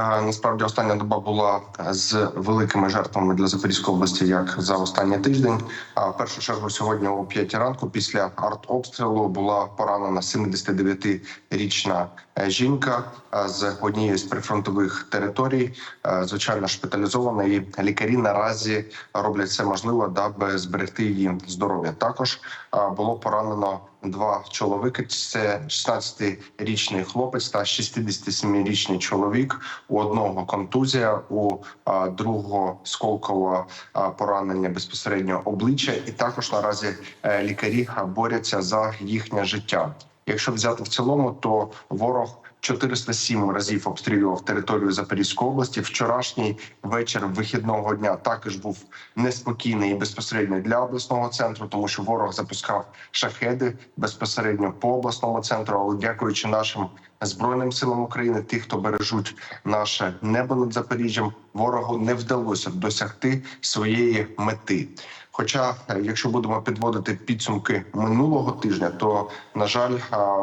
Е, Насправді остання доба була з великими жертвами для Запорізької області, як за останній тиждень. А в першу чергу сьогодні о 5 ранку, після артобстрілу, була поранена 79-річна е, жінка е, з однієї з прифронтових територій. Е, Звичайно, шпиталізована і лікарі наразі роблять все можливе, даби зберегти її здоров'я. Також е, було поранено два чоловіки: це 16-річний хлопець та 67-річний чоловік. У одного контузія, у другого сколково поранення безпосередньо обличчя, і також наразі е, лікарі борються за їхнє життя. Якщо взяти в цілому, то ворог 407 разів обстрілював територію Запорізької області. Вчорашній вечір вихідного дня також був неспокійний і безпосередньо для обласного центру, тому що ворог запускав шахеди безпосередньо по обласному центру. Але дякуючи нашим збройним силам України, тих, хто бережуть наше небо над Запоріжжям, ворогу не вдалося досягти своєї мети. Хоча, е, якщо будемо підводити підсумки минулого тижня, то на жаль,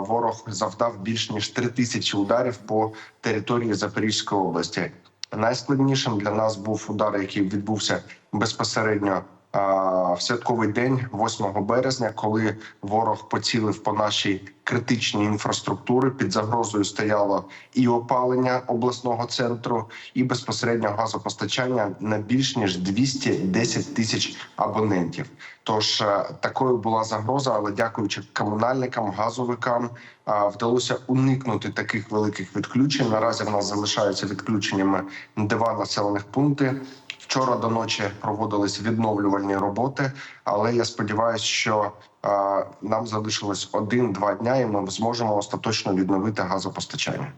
ворог завдав більш ніж три тисячі ударів по території Запорізької області. Найскладнішим для нас був удар, який відбувся безпосередньо в святковий день, 8 березня, коли ворог поцілив по нашій критичній інфраструктури. Під загрозою стояло і опалення обласного центру, і безпосередньо газопостачання на більш ніж 210 тисяч абонентів. Тож е, такою була загроза, але дякуючи комунальникам, газовикам, вдалося уникнути таких великих відключень. Наразі в нас залишаються відключеннями два населених пункти. Вчора до ночі проводились відновлювальні роботи, але я сподіваюся, що нам залишилось один-два дня, і ми зможемо остаточно відновити газопостачання.